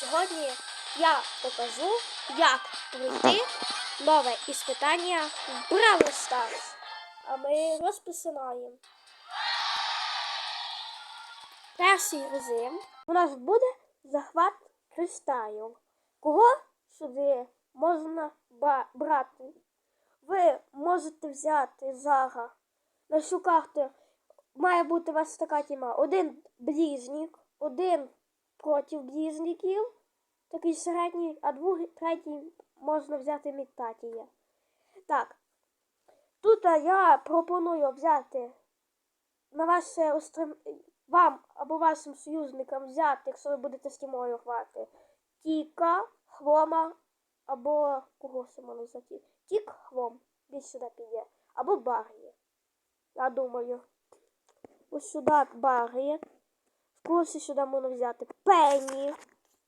Сьогодні я покажу, як пройти нове іспитання в Бравл Stars. А ми розпочинаємо. Перший режим у нас буде захват кристалів. Кого сюди можна брати? Ви можете взяти зараз на цю карту має бути у вас така тіма. Один близнік, один проти близніків, такий середній, а другий, третій можна взяти Мітатія. Так. Тут я пропоную взяти на ваше острим... вам або вашим союзникам взяти, якщо ви будете з тімою грати, Тіка, Хрома або кого ще можна взяти? Тік, Хром, десь сюди піде. Або Бар'є. Я думаю. Ось сюди Бар'є. Курсі сюди можна взяти Пенні.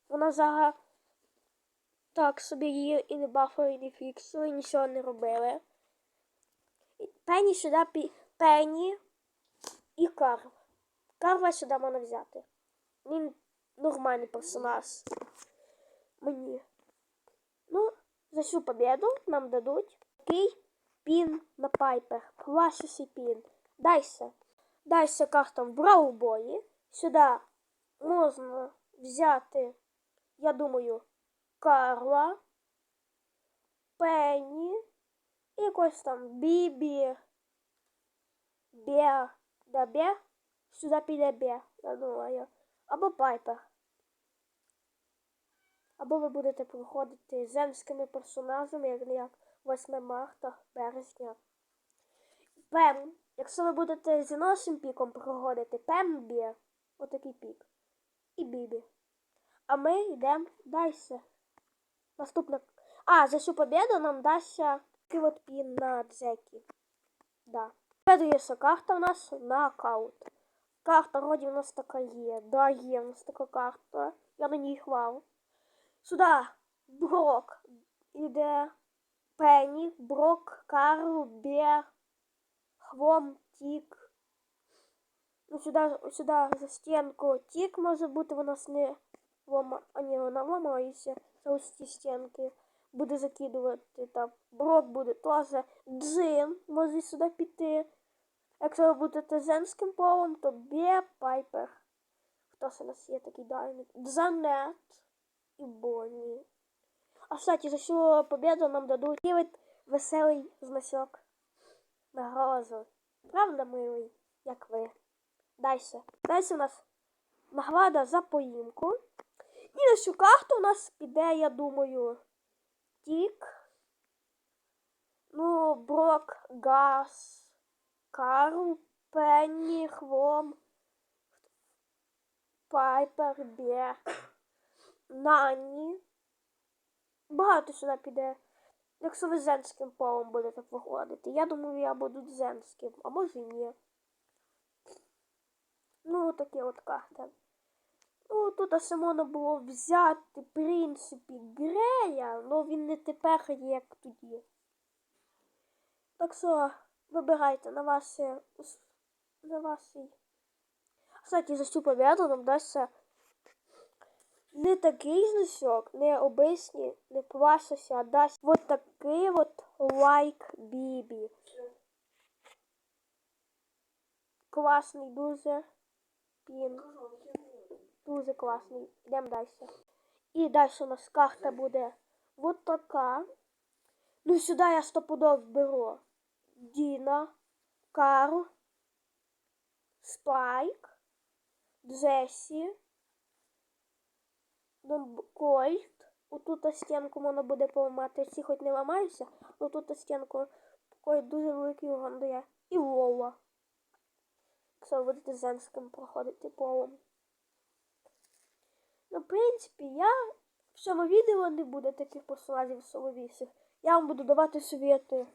Вона зараз так собі її і не бафали, і не фіксили, нічого не робили. Пенні сюди пі... Пенні і Карв. Карва сюди можна взяти. Він нормальний персонаж. Мені. Ну, за цю победу нам дадуть такий пін на пайпер. Класний пін. Дальше. Дальше карта в браубої. Сюди можна взяти, я думаю, Карла, Пенні, якось там Бібі, Бе, да Бе, сюди піде Бе, я думаю, або Пайпер. Або ви будете проходити з женськими персонажами, як, як 8 марта, березня. Пем, якщо ви будете з нашим піком проходити, Пем б'є отакий пік. І Бібі. А ми йдемо далі. Наступна. А, за цю победу нам дасться такий пін на Джекі. Да. Следующая карта у нас нокаут. Карта вроді у нас така є. Да, є у нас така карта. Я на ній хвав. Сюди Брок. Іде Пенні, Брок, Карл, Бер, Хвом, Тік. Ну, сюди, сюди за стінку Тік може бути, нас не лома... А ні, вона ламається за ось ці стінки. Буде закидувати там. Брок буде теж. Джин може сюди піти. Якщо ви будете женським полом, то Бе Пайпер. Хто це у нас є такий дальний? Джанет і Бонні. А кстати, за цю победу нам дадуть от веселий значок на грозу. Правда, милий, як ви? Дальше. Дальше у нас награда за поїмку. І на цю карту у нас піде, я думаю, Тік. Ну, Брок, Газ, Карл, Пенні, Хром, Пайпер, Бе, Нані. Багато сюди піде. Якщо ви женським полом будете виходити. Я думаю, я буду женським, а може і ні. Ну, такі от карти. Ну, тут ще можна було взяти, в принципі, Грея, але він не тепер як тоді. Так що, вибирайте на ваше. На вашій. Кстати, за цю победу нам дасться не такий значок, не обичний, не плашився, а дасть вот такий от лайк Бібі. Класний дуже пін. Дуже класний. Йдемо далі. І далі у нас карта буде вот така. Ну, сюди я стопудов беру Діна, Карл, Спайк, Джесі, Кольт. Отут стінку можна буде поламати. Всі хоч не ламаються, але тут стінку такої дуже великий урон. І Лола. Якщо ви будете з женським проходити полом. Ну, в принципі, я в цьому відео не буде таких персонажів соловісих. Я вам буду давати совєти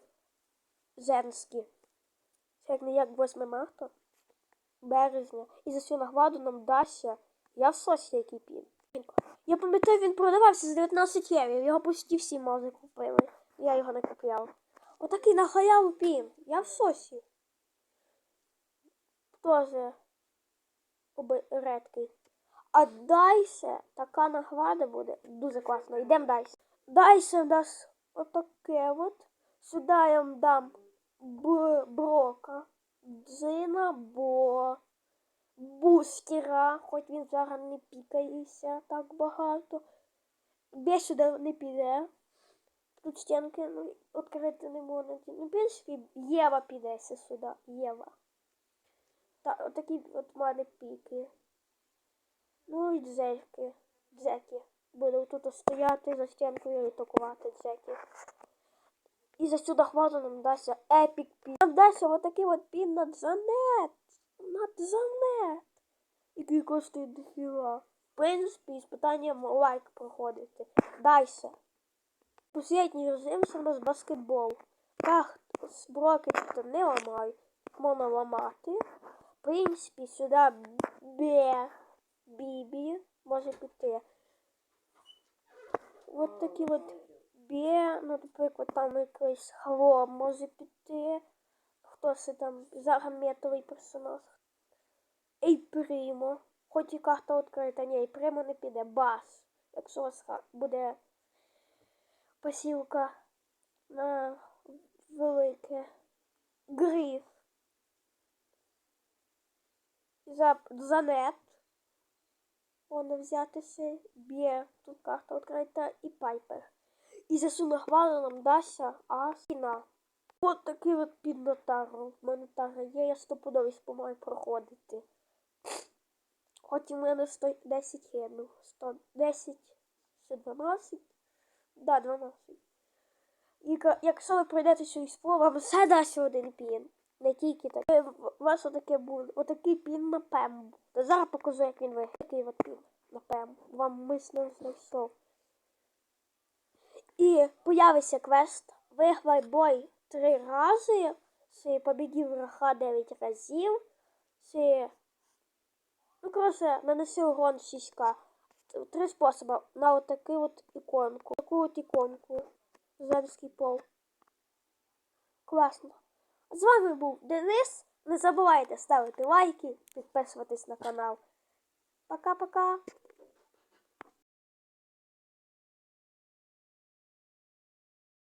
женські. Це як не як 8 марта, березня. І за цю награду нам дасться. Я в сосі який пін. Я пам'ятаю, він продавався за 19 євро. Його почти всі мази купили. Я його не купляв. Отакий на халяву пін. Я в сосі. Оби- редкий. А далі така награда буде дуже класна. Йдемо далі. Далі у нас отаке от. Сюди я вам дам брока, джина, бо бустера, хоч він зараз не пікається так багато. Більше сюди не піде. Тут стінки ну, відкрити не можна. Ну, принципі, Єва піде сюди. Єва. Та, отакі от мене піки. Ну і дзельки. Дзеки. Буду тут стояти за стінкою і атакувати дзеки. І за сюди хвату нам дасться епік пін. Нам дасться отакий от пін над занет. Над занет. Який коштує дофіга. В принципі, з питанням лайк проходити. Дальше. Последній режим у нас баскетбол. Так, зброки тут не ламають. Можна ламати. Принципі, сюди бе, бібі може піти. От такі от бе, ну, наприклад, там якийсь хлоп може піти. Хто це там загаметовий персонаж? Ей примо. Хоч і карта відкрита, ні, ей примо не піде. Бас. Якщо у вас буде посілка на велике. Гриф. За, за нет. Можна взятися. Б'є. Тут карта відкрита і пайпер. І за сунахвалу нам дасться Асіна. От такий от під нотару. В мене тара є, я стопудовість помаю проходити. Хоч у мене 110 хену. 110 чи 12? Да, 12. І якщо ви пройдете цю іспу, вам все дасть один пін. Не тільки так. Е, У вас отаке буде. Отакий пін на пем. Зараз покажу, як він виглядає. Такий от пін на пем. Вам мисно знайшов. І появиться квест. Виграй бой три рази. Чи побіді врага 9 разів. Чи. Ну, коротше, нанеси урон 6к. Три способи. На отаку от іконку. Таку от іконку. Женський пол. Класно. З вами був Денис. Не забувайте ставити лайки, підписуватись на канал. Пока-пока.